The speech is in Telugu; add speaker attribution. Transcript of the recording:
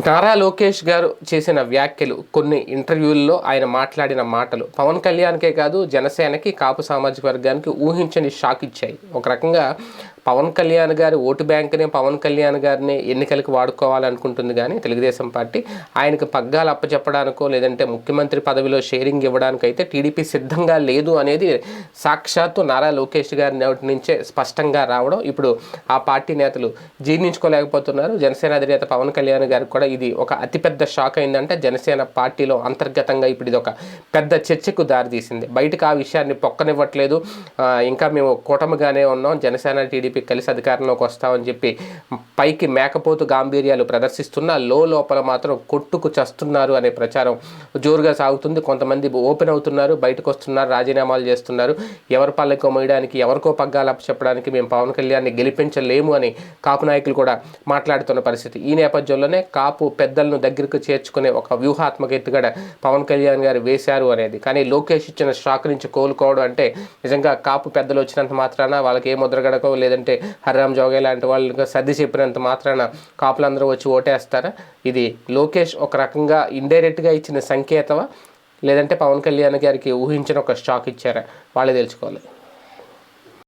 Speaker 1: నారా లోకేష్ గారు చేసిన వ్యాఖ్యలు కొన్ని ఇంటర్వ్యూల్లో ఆయన మాట్లాడిన మాటలు పవన్ కళ్యాణ్కే కాదు జనసేనకి కాపు సామాజిక వర్గానికి ఊహించని షాక్ ఇచ్చాయి. ఒక రకంగా పవన్ కళ్యాణ్ గారి ఓటు బ్యాంక్ని పవన్ కళ్యాణ్ గారిని ఎన్నికలకు వాడుకోవాలనుకుంటుంది కానీ తెలుగుదేశం పార్టీ ఆయనకు పగ్గాలు అప్పచెప్పడానికో లేదంటే ముఖ్యమంత్రి పదవిలో షేరింగ్ ఇవ్వడానికైతే టీడీపీ సిద్ధంగా లేదు అనేది సాక్షాత్తు నారా లోకేష్ గారి నోటి నుంచే స్పష్టంగా రావడం ఇప్పుడు ఆ పార్టీ నేతలు జీర్ణించుకోలేకపోతున్నారు. జనసేన అధినేత పవన్ కళ్యాణ్ గారికి కూడా ఇది ఒక అతిపెద్ద షాక్ అయిందంటే జనసేన పార్టీలో అంతర్గతంగా ఇప్పుడు ఇది ఒక పెద్ద చర్చకు దారితీసింది. బయటకు ఆ విషయాన్ని పొక్కనివ్వట్లేదు. ఇంకా మేము కూటమిగానే ఉన్నాం. జనసేన టీడీపీ కలిసి అధికారంలోకి వస్తామని చెప్పి పైకి మేకపోతు గాంభీర్యాలు ప్రదర్శిస్తున్నా లో లోపల మాత్రం కొట్టుకు చస్తున్నారు అనే ప్రచారం జోరుగా సాగుతుంది. కొంతమంది ఓపెన్ అవుతున్నారు బయటకు వస్తున్నారు రాజీనామాలు చేస్తున్నారు. ఎవరి పల్లెకో మోయడానికి ఎవరికో పగ్గాలు చెప్పడానికి మేము పవన్ కళ్యాణ్ని గెలిపించలేము అని కాపు నాయకులు కూడా మాట్లాడుతున్న పరిస్థితి. ఈ నేపథ్యంలోనే కాపు పెద్దలను దగ్గరకు చేర్చుకునే ఒక వ్యూహాత్మక ఎత్తుగడ పవన్ కళ్యాణ్ గారు వేశారు అనేది. కానీ లోకేష్ ఇచ్చిన షాక్ నుంచి కోలుకోవడం అంటే నిజంగా కాపు పెద్దలు వచ్చినంత మాత్రాన వాళ్ళకి ఏ ముద్రగడకో లేదంటే హర్రామ్ జోగే లాంటి వాళ్ళు సర్ది చెప్పినంత మాత్రాన కాపులందరూ వచ్చి ఓటేస్తారా? ఇది లోకేష్ ఒక రకంగా ఇండైరెక్ట్గా ఇచ్చిన సంకేతమా? లేదంటే పవన్ కళ్యాణ్ గారికి ఊహించిన ఒక షాక్ ఇచ్చారా? వాళ్ళే తెలుసుకోవాలి.